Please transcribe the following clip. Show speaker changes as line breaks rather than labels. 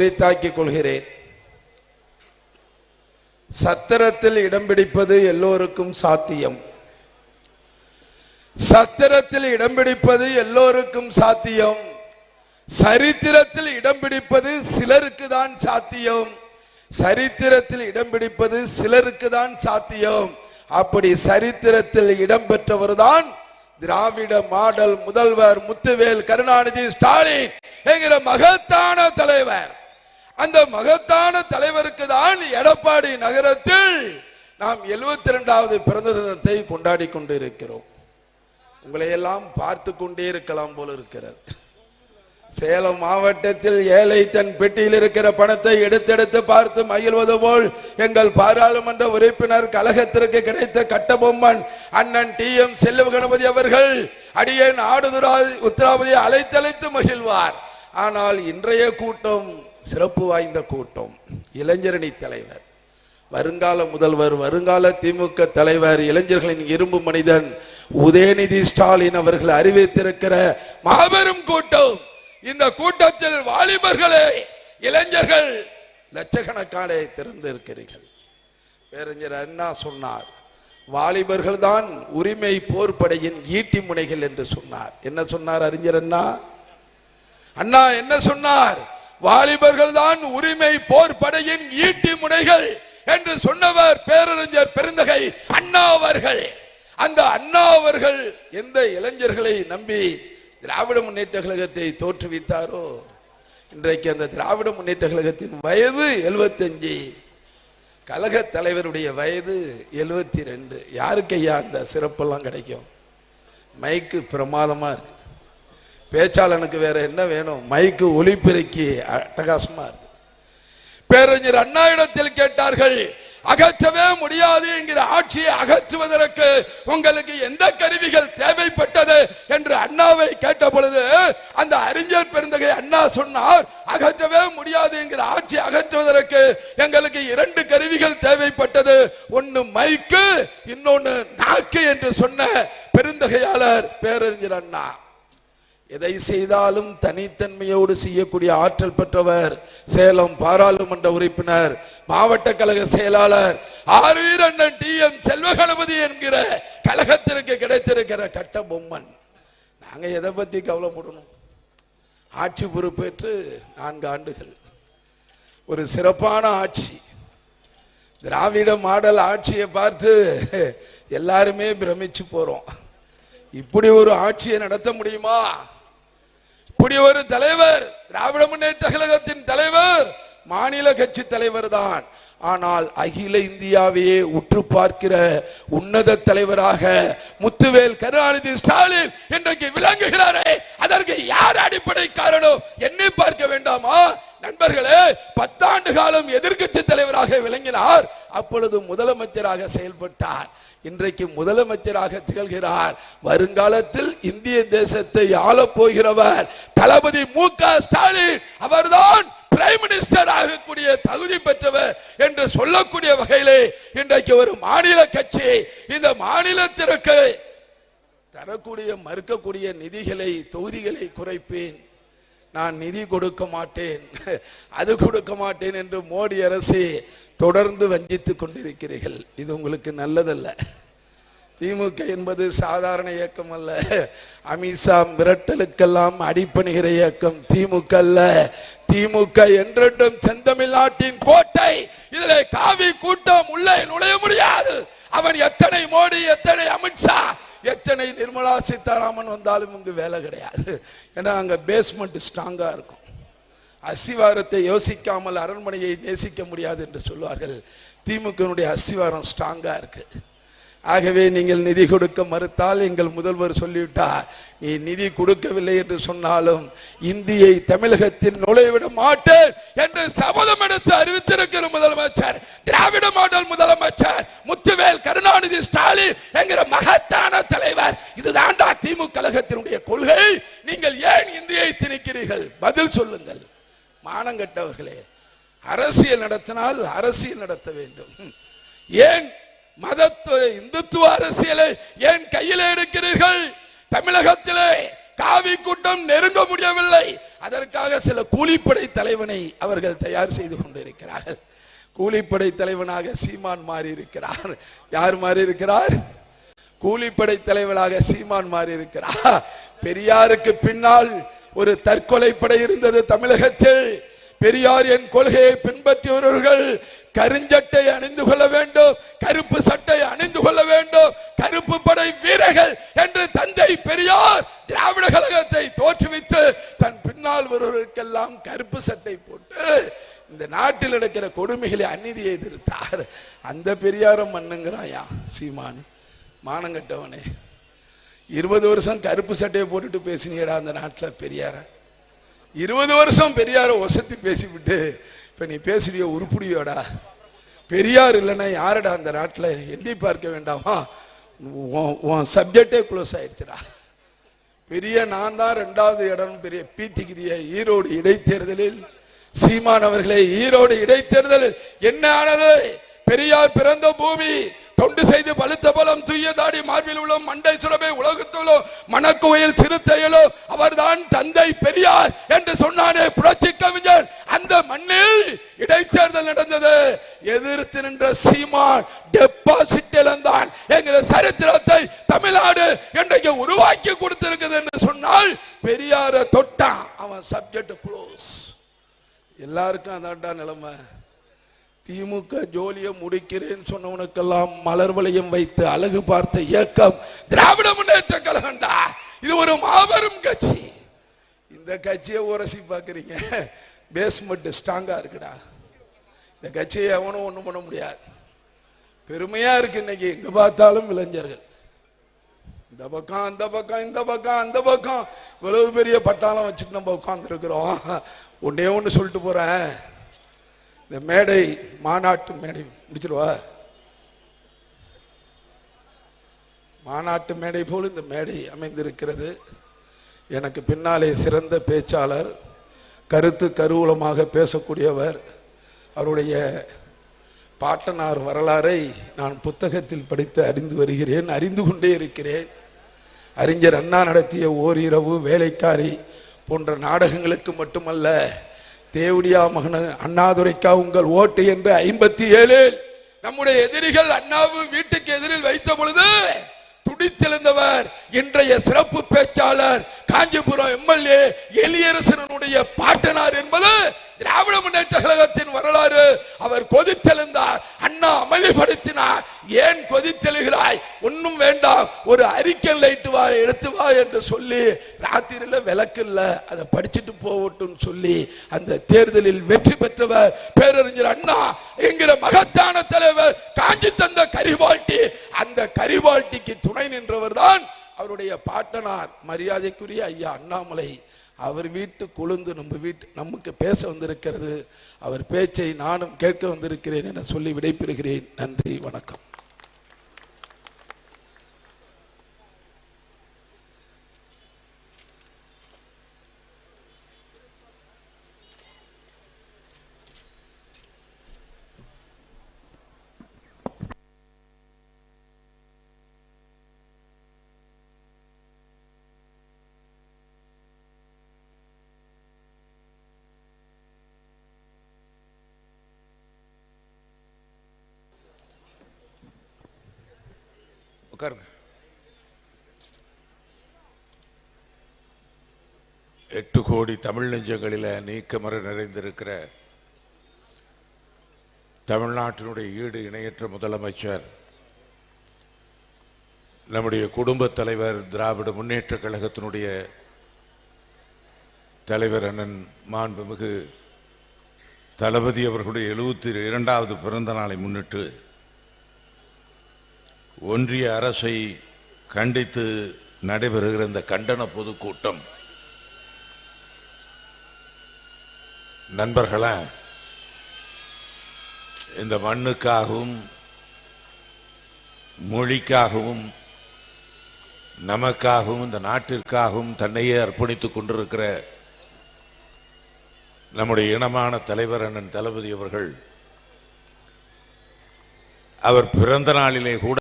உரித்தாக்கிக் கொள்கிறேன் சத்திரத்தில் இடம் பிடிப்பது எல்லோருக்கும் சாத்தியம். சத்திரத்தில் இடம் பிடிப்பது எல்லோருக்கும் சாத்தியம். சரித்திரத்தில் இடம் பிடிப்பது சிலருக்கு தான் சாத்தியம். சரித்திரத்தில் இடம் பிடிப்பது சிலருக்கு தான் சாத்தியம். அப்படி சரித்திரத்தில் இடம்பெற்றவர் தான் திராவிட மாடல் முதல்வர் முத்துவேல் கருணாநிதி ஸ்டாலின் என்கிற மகத்தான தலைவர். அந்த மகத்தான தலைவருக்கு தான் எடப்பாடி நகரத்தில் நாம் எழுபத்தி இரண்டாவது பிறந்த தினத்தை கொண்டாடி கொண்டு இருக்கிறோம் உங்களையெல்லாம் பார்த்து கொண்டே இருக்கலாம் போல இருக்கிறது. சேலம் மாவட்டத்தில் ஏழை தன் பெட்டியில் இருக்கிற பணத்தை எடுத்தெடுத்து பார்த்து மகிழ்வது போல் எங்கள் பாராளுமன்ற உறுப்பினர் கழகத்திற்கு கிடைத்த கட்டபொம்மன் அண்ணன் டி எம் செல்வ கணபதி அவர்கள் அடியேன் ஆடுதுரா உத்தராவதியை அழைத்தழைத்து மகிழ்வார். ஆனால் இன்றைய கூட்டம் சிறப்பு வாய்ந்த கூட்டம். இளைஞரணி தலைவர். வருங்கால முதல்வர் வருங்கால திமுக தலைவர் இளைஞர்களின் இரும்பு மனிதன் உதயநிதி ஸ்டாலின் அவர்கள் அறிவித்திருக்கிற மாபெரும் கூட்டம். இந்த கூட்டத்தில் வாலிபர்களே இளைஞர்கள் லட்சக்கணக்கான திறந்திருக்கிறீர்கள். பேரறிஞர் அண்ணா சொன்னார் வாலிபர்கள் தான் உரிமை போர்படையின் ஈட்டி முனைகள் என்று சொன்னார். என்ன சொன்னார் அறிஞர் அண்ணா? அண்ணா என்ன சொன்னார்? வாலிபர்கள் தான் உரிமை போர் படையின் ஈட்டி முனைகள் என்று சொன்னவர் பேரறிஞர் பெருந்தகை அண்ணா அவர்கள். அந்த அண்ணா அவர்கள் எந்த இளைஞர்களை நம்பி திராவிட முன்னேற்ற கழகத்தை தோற்றுவித்தாரோ? இன்றைக்கு அந்த திராவிட முன்னேற்ற கழகத்தின் வயது 75 கழக தலைவருடைய வயது 72 ரெண்டு யாருக்கு ஐயா அந்த சிறப்பெல்லாம் கிடைக்கும்? மைக்கு பிரமாதமாக இருக்கு. பேச்சாளனுக்கு வேற என்ன வேணும்? மைக்கு ஒலிபெருக்கி அட்டகாசமா இருக்கு. பேரறிஞர் அண்ணா இடத்தில் கேட்டார்கள் அகற்றவே முடியாது என்கிற ஆட்சியை அகற்றுவதற்கு உங்களுக்கு எந்த கருவிகள் தேவைப்பட்டது? என்று அண்ணாவை கேட்ட பொழுது அந்த அறிஞர் பெருந்தகை அண்ணா சொன்னார் அகற்றவே முடியாது என்கிற ஆட்சி அகற்றுவதற்கு எங்களுக்கு இரண்டு கருவிகள் தேவைப்பட்டது. ஒன்னு மைக்கு இன்னொன்னு நாக்கு என்று சொன்ன பெருந்தகையாளர் பேரறிஞர் அண்ணா. எதை செய்தாலும் தனித்தன்மையோடு செய்யக்கூடிய ஆற்றல் பெற்றவர் சேலம் பாராளுமன்ற உறுப்பினர் மாவட்ட கழக செயலாளர் ஆர்வீர் அண்ணன் டி எம் செல்வகணபதி என்கிற கழகத்திற்கு கிடைத்திருக்கிற கட்ட பொம்மன். நாங்க எதை பத்தி கவலைப்படணும்? ஆட்சி பொறுப்பேற்று நான்கு ஆண்டுகள். ஒரு சிறப்பான ஆட்சி. திராவிட மாடல் ஆட்சியை பார்த்து எல்லாருமே பிரமிச்சு போறோம். இப்படி ஒரு ஆட்சியை நடத்த முடியுமா? இப்படி ஒரு தலைவர் திராவிட முன்னேற்ற கழகத்தின் தலைவர் மாநில கட்சி தலைவர் தான். ஆனால் அகில இந்தியாவையே உற்று பார்க்கிற உன்னத தலைவராக முத்துவேல் கருணாநிதி ஸ்டாலின் இன்றைக்கு விளங்குகிறாரே. அதற்கு யார் அடிப்படை காரணம்? என்னை பார்க்க வேண்டாமா? நண்பர்களே பத்தாண்டு காலம் எதிர்க்கட்சி தலைவராக விளங்கினார். அப்பொழுது முதலமைச்சராக செயல்பட்டார். இன்றைக்கு முதலமைச்சராக திகழ்கிறார். வருங்காலத்தில் இந்திய தேசத்தை ஆளப் போகிறவர் தளபதி மு க ஸ்டாலின். அவர்தான் பிரைம் மினிஸ்டர் ஆகக்கூடிய தகுதி பெற்றவர் என்று சொல்லக்கூடிய வகையிலே இன்றைக்கு ஒரு மாநில கட்சி இந்த மாநிலத்திற்கு தரக்கூடிய மறுக்கக்கூடிய நிதிகளை தொகுதிகளை குறைப்பேன். நான் நிதி கொடுக்க மாட்டேன். அது கொடுக்க மாட்டேன் என்று மோடி அரசு தொடர்ந்து வஞ்சித்துக் கொண்டிருக்கிறீர்கள். இது உங்களுக்கு நல்லதல்ல. திமுக என்பது சாதாரண இயக்கம் அல்ல. அமித்ஷா மிரட்டலுக்கெல்லாம் அடிப்பணிகிற இயக்கம் திமுக அல்ல. திமுக என்றென்றும் செந்தமிழ்நாட்டின் கோட்டை இதில் காவி கூட்டம் உள்ளே நுழைய முடியாது. அவன் எத்தனை மோடி எத்தனை அமித்ஷா எத்தனை நிர்மலா சீதாராமன் வந்தாலும் இங்கு வேலை கிடையாது. ஏன்னா அங்கே பேஸ்மெண்ட் ஸ்ட்ராங்காக இருக்கும். அஸ்திவாரத்தை யோசிக்காமல் அரண்மனையை நேசிக்க முடியாது என்று சொல்வார்கள். திமுகனுடைய அஸ்திவாரம் ஸ்ட்ராங்காக இருக்கு. ஆகவே நீங்கள் நிதி கொடுக்க மறுத்தால் எங்கள் முதல்வர் சொல்லிவிட்டார் நீ நிதி கொடுக்கவில்லை என்று சொன்னாலும் இந்தியை தமிழகத்தில் நுழைவிட மாட்டேன் என்று சபதம் எடுத்து அறிவித்திருக்கிற முதலமைச்சர் திராவிட மாடல் முதலமைச்சர் முத்துவேல் கருணாநிதி ஸ்டாலின் என்கிற மகத்த பதில் சொல்லுங்கள். மானங்கட்டவர்களே அரசியல் நடத்தினால் அரசியல் நடத்த வேண்டும். ஏன் மதத்துவ இந்துத்துவ அரசியலை ஏன் கையில் எடுக்கிறீர்கள்? தமிழகத்திலே காவி கூட்டம் நெருங்க முடியவில்லை. அதற்காக சில கூலிப்படை தலைவனை அவர்கள் தயார் செய்து கொண்டிருக்கிறார்கள். கூலிப்படை தலைவனாக சீமான் மாறி இருக்கிறார் யார் மாறி இருக்கிறார் கூலிப்படை தலைவனாக சீமான் மாறி இருக்கிறார் பெரியாருக்கு பின்னால் ஒரு தற்கொலை படை இருந்தது தமிழகத்தில். பெரியார் என் கொள்கையை பின்பற்றியவர்கள் கருஞ்சட்டை அணிந்து கொள்ள வேண்டும் கருப்பு சட்டை அணிந்து கொள்ள வேண்டும் கருப்பு படை வீரர்கள் என்று தந்தை பெரியார் திராவிட கழகத்தை தோற்றுவித்து தன் பின்னால் வருவதற்கெல்லாம் கருப்பு சட்டை போட்டு இந்த நாட்டில் நடக்கிற கொடுமைகளை அநீதியை எதிர்த்தார். அந்த பெரியாரம் மண்ணுங்கிறாயா? சீமான். மானங்கட்டவனே இருபது வருஷம் கருப்பு சட்டையை போட்டுட்டு பேசினீடா அந்த நாட்டில் பெரியார. இருபது வருஷம் பெரியார ஒசத்தி பேசிவிட்டு இப்போ நீ பேசுறிய உருப்புடியோடா. பெரியார் இல்லைன்னா யாரடா அந்த நாட்டில் எண்ணி பார்க்க வேண்டாமா? உன்- உன் சப்ஜெக்டே க்ளோஸ் ஆயிடுச்சுடா. பெரிய நான் தான் ரெண்டாவது இடம் பெரிய பீத்திக்கிறிய ஈரோடு இடைத்தேர்தலில் சீமானவர்களே ஈரோடு இடைத்தேர்தலில் என்ன ஆனது? பெரியார் பிறந்த பூமி தொண்டு செய்து பழுத்த பலம் தூய தாடி மார்பில் உள்ள மண்டை சுரபை உலகத்திலோ மணக்குவையில் சிறுத்தையிலோ அவர்தான் தந்தை பெரியார் என்று சொன்னானே புரட்சி கவிஞர். அந்த மண்ணில் இடைத்தேர்தல் நடந்தது. எதிர்த்து நின்ற சீமான் டெபாசிட் இழந்தான். என்கிற சரித்திரத்தை தமிழ்நாடு இன்றைக்கு உருவாக்கி கொடுத்திருக்குது என்று சொன்னால் பெரியார தொட்டான். அவன் சப்ஜெக்ட் க்ளோஸ் எல்லாருக்கும் அதான்டா நிலைமை. திமுக ஜோலியை முடிக்கிறேன் சொன்னவனுக்கெல்லாம் மலர் வளையம் வைத்து அழகு பார்த்த இயக்கம் திராவிட முன்னேற்ற கழகம்டா. இது ஒரு மாபெரும் கட்சி. இந்த கட்சியை உரசி பார்க்குறீங்க. பேஸ்மெண்ட் ஸ்ட்ராங்காக இருக்குடா. இந்த கட்சியை எவனும் ஒன்றும் பண்ண முடியாது. பெருமையாக இருக்கு இன்னைக்கு. எங்கே பார்த்தாலும் இளைஞர்கள். இந்த பக்கம் அந்த பக்கம் இந்த பக்கம் அந்த பக்கம். இவ்வளவு பெரிய பட்டாளம் வச்சுட்டு நம்ம உட்காந்துருக்குறோம் ஒன்றே ஒன்று சொல்லிட்டு போகிறேன் இந்த மேடை மாநாட்டு மேடை முடிச்சிருவா? மாநாட்டு மேடை போல் இந்த மேடை அமைந்திருக்கிறது. எனக்கு பின்னாலே சிறந்த பேச்சாளர் கருத்து கருவூலமாக பேசக்கூடியவர் அவருடைய பாட்டனார் வரலாறை நான் புத்தகத்தில் படித்து அறிந்து வருகிறேன் அறிந்து கொண்டே இருக்கிறேன். அறிஞர் அண்ணா நடத்திய ஓரிரவு வேலைக்காரி போன்ற நாடகங்களுக்கு மட்டுமல்ல தேவடியா மகன் அண்ணாதுரைக்கா உங்கள் ஓட்டு என்று ஐம்பத்தி ஏழில் நம்முடைய எதிரிகள் அண்ணாவு வீட்டுக்கு எதிரில் வைத்த பொழுது துடித்தெழுந்தவர் இன்றைய சிறப்பு பேச்சாளர் காஞ்சிபுரம் எம்எல்ஏ எலியரசனுடைய பாட்டனார் என்பது திராவிட முன்னேற்ற கழகத்தின் வரலாறு. அவர் கொதித்தெழுந்தார் அண்ணா அமைதிப்படுத்தினார். ஏன் கொதித்தெழுகிறாய்? ஒன்றும் வேண்டாம். ஒரு அறிக்கை லைட்டு வா எடுத்து வா என்று சொல்லி ராத்திரியில் விளக்கு இல்லை அதை படிச்சுட்டு போகட்டும் சொல்லி அந்த தேர்தலில் வெற்றி பெற்றவர் பேரறிஞர் அண்ணா என்கிற மகத்தான தலைவர் காஞ்சி தந்த கரிவால்ட்டி அந்த கரிவால்ட்டிக்கு துணை நின்றவர் தான் அவருடைய பாட்டனார் மரியாதைக்குரிய ஐயா அண்ணாமலை. அவர் வீட்டு கொழுந்து நம்ம வீட்டு நமக்கு பேச வந்திருக்கிறது. அவர் பேச்சை நானும் கேட்க வந்திருக்கிறேன் என சொல்லி விடைபெறுகிறேன். நன்றி வணக்கம்.
உட்காருங்க. எட்டு கோடி தமிழ் நெஞ்சங்களில் நீக்கமர நிறைந்திருக்கிற தமிழ்நாட்டினுடைய ஈடு இணையற்ற முதலமைச்சர் நம்முடைய குடும்ப தலைவர் திராவிட முன்னேற்ற கழகத்தினுடைய தலைவர் அண்ணன் மாண்புமிகு தளபதி அவர்களுடைய எழுபத்தி இரண்டாவது பிறந்த நாளை முன்னிட்டு ஒன்றிய அரசை கண்டித்து நடைபெறுகிற இந்த கண்டன பொதுக்கூட்டம். நண்பர்களே இந்த மண்ணுக்காகவும் மொழிக்காகவும் நமக்காகவும் இந்த நாட்டிற்காகவும் தன்னையே அர்ப்பணித்துக் கொண்டிருக்கிற நம்முடைய இனமான தலைவர் அண்ணன் தளபதி அவர்கள் அவர் பிறந்த நாளிலே கூட